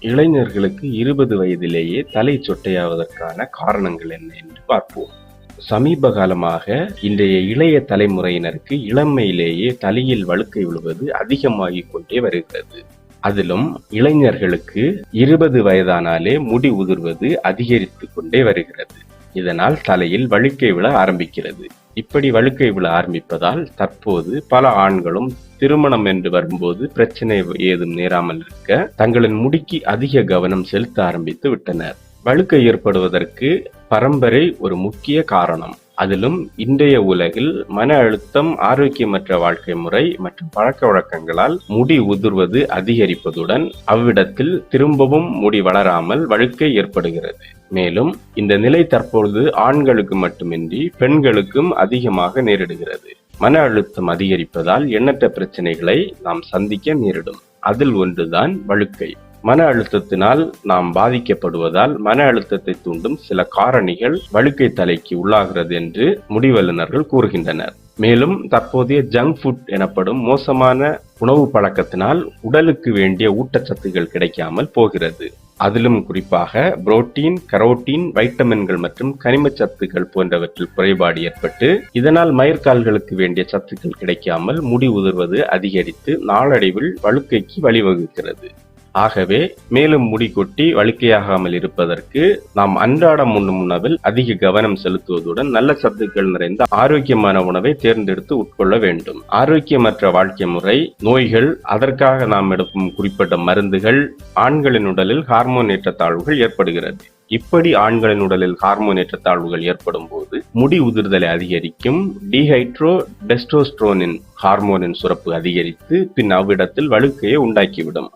இளைஞர்களுக்கு இருபது வயதிலேயே தலை சொட்டையாவதற்கான காரணங்கள் என்ன என்று பார்ப்போம். சமீப காலமாக இன்றைய இளைய தலைமுறையினருக்கு இளமையிலேயே தலையில் வழுக்கை விழுவது அதிகமாகிக் கொண்டே வருகிறது. அதிலும் இளைஞர்களுக்கு இருபது வயதானாலே முடி உதிர்வது அதிகரித்து கொண்டே வருகிறது. இதனால் தலையில் வழுக்கை விழ ஆரம்பிக்கிறது. இப்படி வழுக்கை விழ ஆரம்பிப்பதால் தற்போது பல ஆண்களும் திருமணம் என்று வரும்போது பிரச்சனை ஏதும் நேராமல் இருக்க தங்களின் முடிக்கு அதிக கவனம் செலுத்த ஆரம்பித்து விட்டனர். வழுக்கை ஏற்படுவதற்கு பரம்பரை ஒரு முக்கிய காரணம். அதிலும் இன்றைய உலகில் மன அழுத்தம் ஆரோக்கியமற்ற வாழ்க்கை முறை மற்றும் பழக்க வழக்கங்களால் முடி உதிர்வது அதிகரிப்பதுடன் அவ்விடத்தில் திரும்பவும் முடி வளராமல் வழுக்கை ஏற்படுகிறது. மேலும் இந்த நிலை தற்பொழுது ஆண்களுக்கு மட்டுமின்றி பெண்களுக்கும் அதிகமாக நேரிடுகிறது. மன அழுத்தம் அதிகரிப்பதால் எண்ணற்ற பிரச்சனைகளை நாம் சந்திக்க நேரிடும். அதில் ஒன்றுதான் வழுக்கை. மன அழுத்தத்தினால் நாம் பாதிக்கப்படுவதால் மன அழுத்தத்தை தூண்டும் சில காரணிகள் வழுக்கை தலைக்கு உள்ளாகிறது என்று முடிவல்லுநர்கள் கூறுகின்றனர். மேலும் தற்போதைய ஜங்க் ஃபுட் எனப்படும் மோசமான உணவு பழக்கத்தினால் உடலுக்கு வேண்டிய ஊட்டச்சத்துகள் கிடைக்காமல் போகிறது. அதிலும் குறிப்பாக புரோட்டீன் கரோட்டீன் வைட்டமின்கள் மற்றும் கனிம சத்துக்கள் போன்றவற்றில் குறைபாடு ஏற்பட்டு இதனால் மயிர்கால்களுக்கு வேண்டிய சத்துக்கள் கிடைக்காமல் முடி உதிர்வது அதிகரித்து நாளடைவில் வழுக்கைக்கு வழிவகுக்கிறது. ஆகவே மேலும் முடி கொட்டி வழுக்கையாகாமல் இருப்பதற்கு நாம் அன்றாடம் உண்ணும் உணவில் அதிக கவனம் செலுத்துவதுடன் நல்ல சத்துக்கள் நிறைந்த ஆரோக்கியமான உணவை தேர்ந்தெடுத்து உட்கொள்ள வேண்டும். ஆரோக்கியமற்ற வாழ்க்கை முறை நோய்கள் அதற்காக நாம் எடுக்கும் குறிப்பிட்ட மருந்துகள் ஆண்களின் உடலில் ஹார்மோன் ஏற்றத்தாழ்வுகள் ஏற்படுகிறது. இப்படி ஆண்களின் உடலில் ஹார்மோன் ஏற்றத்தாழ்வுகள் ஏற்படும் போது முடி உதிர்தலை அதிகரிக்கும். டிஹைட்ரோ டெஸ்டோஸ்ட்ரோனின் ஹார்மோனின் சுரப்பு அதிகரித்து பின் அவ்விடத்தில் வழுக்கையை உண்டாக்கிவிடும்.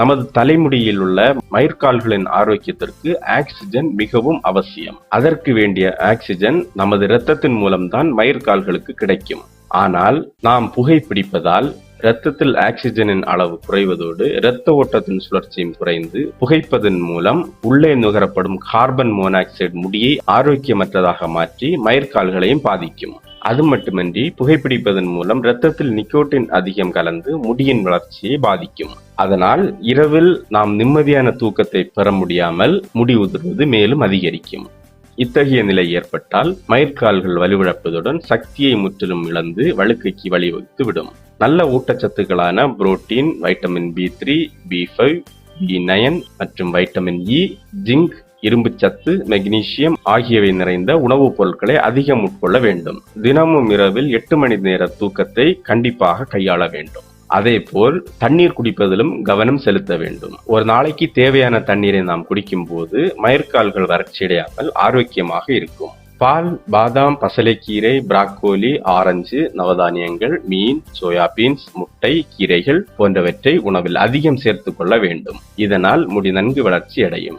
நமது தலைமுடியில் உள்ள மயிர்கால்களின் ஆரோக்கியத்திற்கு ஆக்சிஜன் மிகவும் அவசியம். அதற்கு வேண்டிய ஆக்சிஜன் நமது இரத்தத்தின் மூலம்தான் மயிர்கால்களுக்கு கிடைக்கும். ஆனால் நாம் புகைப்பிடிப்பதால் இரத்தத்தில் ஆக்சிஜனின் அளவு குறைவதோடு இரத்த ஓட்டத்தின் சுழற்சியும் குறைந்து புகைப்பதன் மூலம் உள்ளே நுகரப்படும் கார்பன் மோனாக்சைடு முடியை ஆரோக்கியமற்றதாக மாற்றி மயிர்கால்களையும் பாதிக்கும். அது மட்டுமின்றி புகைப்பிடிப்பதன் மூலம் இரத்தத்தில் நிக்கோட்டின் அதிகம் கலந்து முடியின் வளர்ச்சியை பாதிக்கும். அதனால் இரவில் நாம் நிம்மதியான தூக்கத்தை பெற முடியாமல் முடி உதிர்வது மேலும் அதிகரிக்கும். இத்தகைய நிலை ஏற்பட்டால் மயிர்கால்கள் வலுவிழப்பதுடன் சக்தியை முற்றிலும் இழந்து வழுக்கைக்கு வழிவகுத்து விடும். நல்ல ஊட்டச்சத்துக்களான protein vitamin B three B five B nine மற்றும் வைட்டமின் இ ஜிங்க் இரும்புச்சத்து மெக்னீசியம் ஆகியவை நிறைந்த உணவுப் பொருட்களை அதிகம் உட்கொள்ள வேண்டும். தினமும் இரவில் எட்டு மணி நேர தூக்கத்தை கண்டிப்பாக கையாள வேண்டும். அதேபோல் தண்ணீர் குடிப்பதிலும் கவனம் செலுத்த வேண்டும். ஒரு நாளைக்கு தேவையான தண்ணீரை நாம் குடிக்கும் போது மயிர்கால்கள் வறட்சியடையாமல் ஆரோக்கியமாக இருக்கும். பால் பாதாம் பசலைக்கீரை பிராக்கோலி ஆரஞ்சு நவதானியங்கள் மீன் சோயாபீன்ஸ் முட்டை கீரைகள் போன்றவற்றை உணவில் அதிகம் சேர்த்துக் கொள்ள வேண்டும். இதனால் முடி நன்கு வளர்ச்சி அடையும்